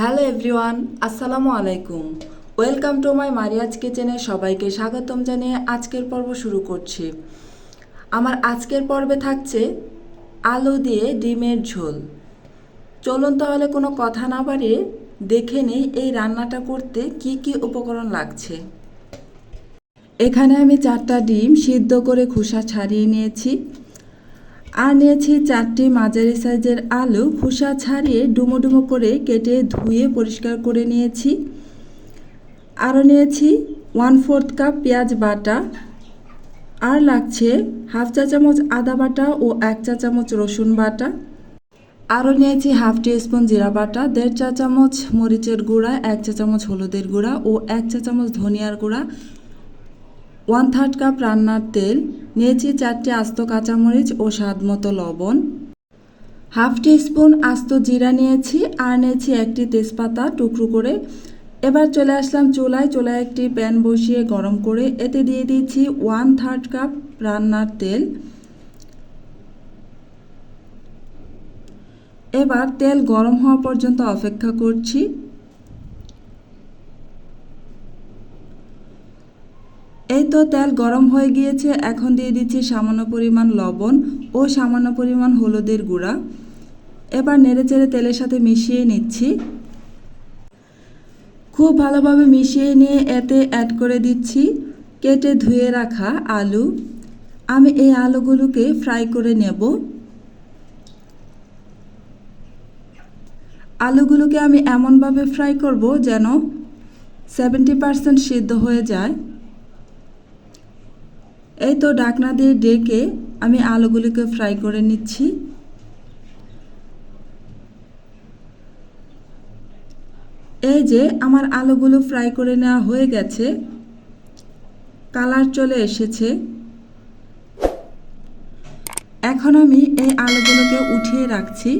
Hello everyone, আসসালামু আলাইকুম। Welcome to my Mariya's কিচেনে সবাইকে স্বাগতম জানিয়ে আজকের পর্ব শুরু করছি। আমার আজকের পর্বে থাকছে আলু দিয়ে ডিমের ঝোল। চলুন তাহলে কোনো কথা না বাড়িয়ে দেখে নিই এই রান্নাটা করতে কি কি উপকরণ লাগছে। এখানে আমি চারটা ডিম সিদ্ধ করে খোসা ছাড়িয়ে নিয়েছি। আর নিয়েছি চারটি মাঝারি সাইজের আলু, খোসা ছাড়িয়ে ডুমো ডুমো করে কেটে ধুয়ে পরিষ্কার করে নিয়েছি। আরও নিয়েছি ওয়ান ফোর্থ কাপ পেঁয়াজ বাটা। আর লাগছে হাফ চা চামচ আদা বাটা ও এক চা চামচ রসুন বাটা। আরও নিয়েছি হাফ টি স্পুন জিরা বাটা, দেড় চা চামচ মরিচের গুঁড়া, এক চা চামচ হলুদের গুঁড়া ও এক চা চামচ ধনিয়ার গুঁড়া ওয়ান থার্ড কাপ রান্নার তেল, নিয়েছি চারটে আস্ত কাঁচামরিচ ও স্বাদ মতো লবণ। হাফ স্পুন আস্ত জিরা নিয়েছি আর নিয়েছি একটি তেজপাতা টুকরো করে। এবার চলে আসলাম চুলায় চুলায় একটি প্যান বসিয়ে গরম করে এতে দিয়ে দিয়েছি ওয়ান থার্ড কাপ রান্নার তেল। এবার তেল গরম হওয়া পর্যন্ত অপেক্ষা করছি। এই তো তেল গরম হয়ে গিয়েছে, এখন দিয়ে দিচ্ছি সামান্য পরিমাণ লবণ ও সামান্য পরিমাণ হলুদের গুঁড়া। এবার নেড়েচেড়ে তেলের সাথে মিশিয়ে নিচ্ছি। খুব ভালোভাবে মিশিয়ে নিয়ে এতে অ্যাড করে দিচ্ছি কেটে ধুয়ে রাখা আলু। আমি এই আলুগুলোকে ফ্রাই করে নেব। আলুগুলোকে আমি এমনভাবে ফ্রাই করব যেন সেভেন্টি পারসেন্ট সিদ্ধ হয়ে যায়। এই তো ডাকনা দিয়ে ডেকে আমি আলুগুলিকে ফ্রাই করে নিচ্ছি। এই যে আমার আলুগুলো ফ্রাই করে নেওয়া হয়ে গেছে। কালার চলে এসেছে। এখন আমি এই আলুগুলোকে উঠিয়ে রাখছি।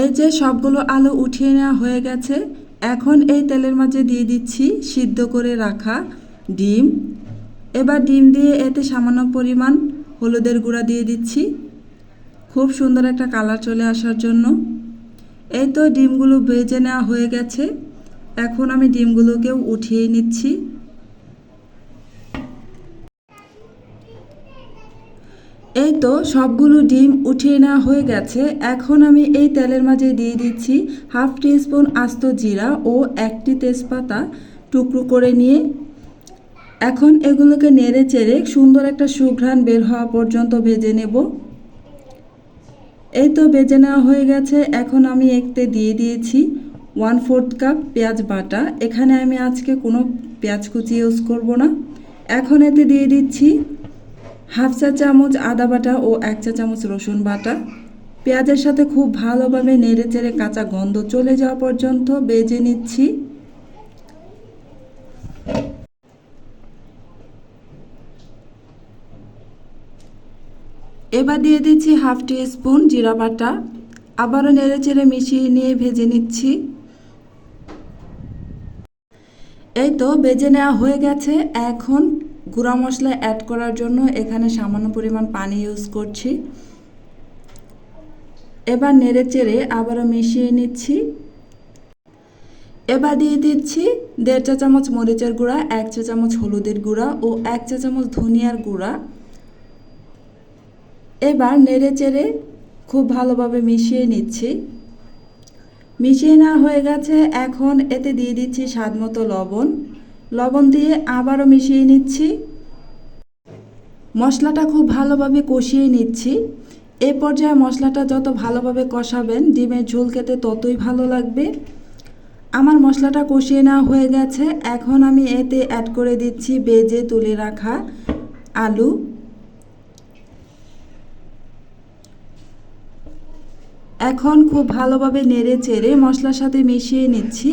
এই যে সবগুলো আলু উঠিয়ে নেওয়া হয়ে গেছে, এখন এই তেলের মাঝে দিয়ে দিচ্ছি সিদ্ধ করে রাখা ডিম। এবার ডিম দিয়ে এতে সামান্য পরিমাণ হলুদের গুঁড়া দিয়ে দিচ্ছি। খুব সুন্দর একটা কালার চলে আসার জন্য। এই তো ডিমগুলো ভেজে নেওয়া হয়ে গেছে। এখন আমি ডিমগুলোকেও উঠিয়ে নিচ্ছি। এই তো সবগুলো ডিম উঠিয়ে নেওয়া হয়ে গেছে। এখন আমি এই তেলের মাঝে দিয়ে দিচ্ছি হাফ স্পুন আস্ত জিরা ও একটি তেজপাতা টুকরো করে নিয়ে। এখন এগুলোকে নেড়ে চেড়ে সুন্দর একটা সুঘ্রাণ বের হওয়া পর্যন্ত ভেজে নেব। এই তো ভেজে নেওয়া হয়ে গেছে। এখন আমি একতে দিয়ে দিয়েছি ওয়ান ফোর্থ কাপ পেঁয়াজ বাটা। এখানে আমি আজকে কোনো পেঁয়াজ কুচি ইউজ করব না। এখন এতে দিয়ে দিচ্ছি হাফ চা চামচ আদা বাটা ও এক চা চামচ রসুন বাটা। পেঁয়াজের সাথে খুব ভালোভাবে নেড়ে চেড়ে কাঁচা গন্ধ চলে যাওয়া পর্যন্ত বেজে নিচ্ছি। এবার দিয়ে দিচ্ছি হাফ টি স্পুন জিরা বাটা। আবারও নেড়ে চেড়ে মিশিয়ে নিয়ে ভেজে নিচ্ছি। এই তো বেজে নেওয়া হয়ে গেছে। এখন গুঁড়া মশলা অ্যাড করার জন্য এখানে সামান্য পরিমাণ পানি ইউজ করছি। এবার নেড়ে চেড়ে আবারও মিশিয়ে নিচ্ছি। এবার দিয়ে দিচ্ছি দেড় চা চামচ মরিচের গুঁড়া, এক চা চামচ হলুদের গুঁড়া ও এক চা চামচ ধনিয়ার গুঁড়া। এবার নেড়ে চেড়ে খুব ভালোভাবে মিশিয়ে নিচ্ছি। মিশিয়ে নেওয়া হয়ে গেছে, এখন এতে দিয়ে দিচ্ছি স্বাদ মতো লবণ। লবণ দিয়ে আবারও মিশিয়ে নিচ্ছি। মশলাটা খুব ভালোভাবে কষিয়ে নিচ্ছি। এ পর্যায়ে মশলাটা যত ভালোভাবে কষাবেন, ডিমের ঝোল খেতে ততই ভালো লাগবে। আমার মশলাটা কষিয়ে নেওয়া হয়ে গেছে। এখন আমি এতে অ্যাড করে দিচ্ছি বেজে তুলে রাখা আলু। এখন খুব ভালোভাবে নেড়ে চেড়ে মশলার সাথে মিশিয়ে নিচ্ছি।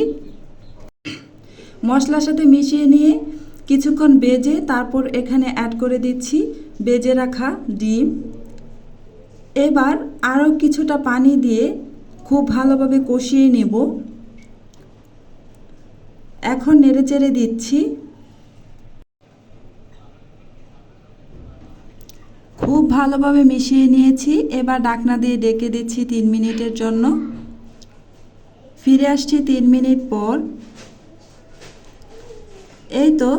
মশলার সাথে মিশিয়ে নিয়ে কিছুক্ষণ বেজে তারপর এখানে অ্যাড করে দিচ্ছি। বেজে রাখা ডিম। এবার আরও কিছুটা পানি দিয়ে খুব ভালোভাবে কষিয়ে নেব। এখন নেড়ে চেড়ে দিচ্ছি। খুব ভালোভাবে মিশিয়ে নিয়েছি। এবার ডাকনা দিয়ে ডেকে দিচ্ছি তিন মিনিটের জন্য। ফিরে আসছি তিন মিনিট পর। এই তো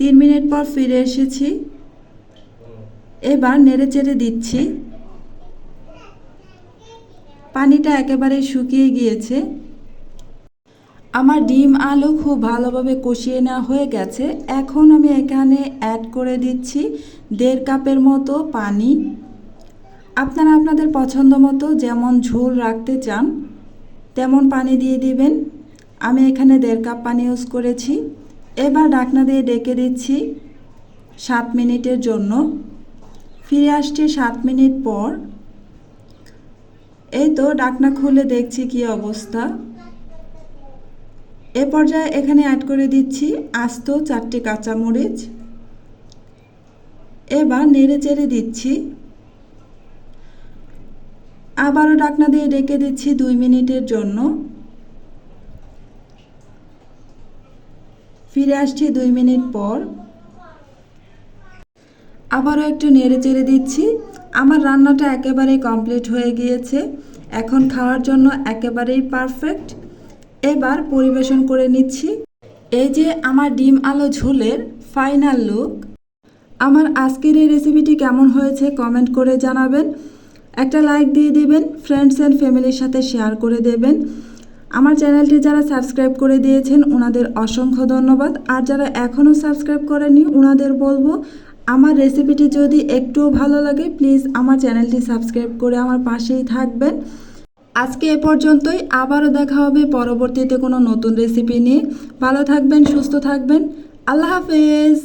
তিন মিনিট পর ফিরে এসেছি। এবার নেড়ে চেড়ে দিচ্ছি। পানিটা একেবারে শুকিয়ে গিয়েছে। আমার ডিম আলু খুব ভালোভাবে কষিয়ে নেওয়া হয়ে গেছে। এখন আমি এখানে অ্যাড করে দিচ্ছি দেড় কাপের মতো পানি। আপনারা আপনাদের পছন্দ মতো যেমন ঝোল রাখতে চান, তেমন পানি দিয়ে দিবেন। আমি এখানে দেড় কাপ পানি ইউজ করেছি। এবার ডাকনা দিয়ে ডেকে দিচ্ছি সাত মিনিটের জন্য। ফিরে আসছি সাত মিনিট পর। এই তো ডাকনা খুলে দেখছি কি অবস্থা। এ পর্যায়ে এখানে অ্যাড করে দিচ্ছি আস্ত চারটি কাঁচামরিচ। এবার নেড়ে চেড়ে দিচ্ছি। আবারও ডাকনা দিয়ে ডেকে দিচ্ছি দুই মিনিটের জন্য। ফিরে আসছি দুই মিনিট পর। আবারও একটু নেড়ে চেড়ে দিচ্ছি। আমার রান্নাটা একেবারেই কমপ্লিট হয়ে গিয়েছে। এখন খাওয়ার জন্য একেবারেই পারফেক্ট। এবার পরিবেশন করে নিচ্ছি। এই যে আমার ডিম আলো ঝোলের ফাইনাল লুক। আমার আজকের এই রেসিপিটি কেমন হয়েছে কমেন্ট করে জানাবেন। একটা লাইক দিয়ে দিবেন ফ্রেন্ডস অ্যান্ড ফ্যামিলির সাথে শেয়ার করে দেবেন। আমার চ্যানেলটি যারা সাবস্ক্রাইব করে দিয়েছেন, ওনাদের অসংখ্য ধন্যবাদ। আর যারা এখনও সাবস্ক্রাইব করেনি ওনাদের বলব, আমার রেসিপিটি যদি একটুও ভালো লাগে, প্লিজ আমার চ্যানেলটি সাবস্ক্রাইব করে আমার পাশেই থাকবেন। আজকে এ পর্যন্তই, আবারও দেখা হবে পরবর্তীতে কোনো নতুন রেসিপি নিয়ে। ভালো থাকবেন, সুস্থ থাকবেন। আল্লাহ হাফেজ।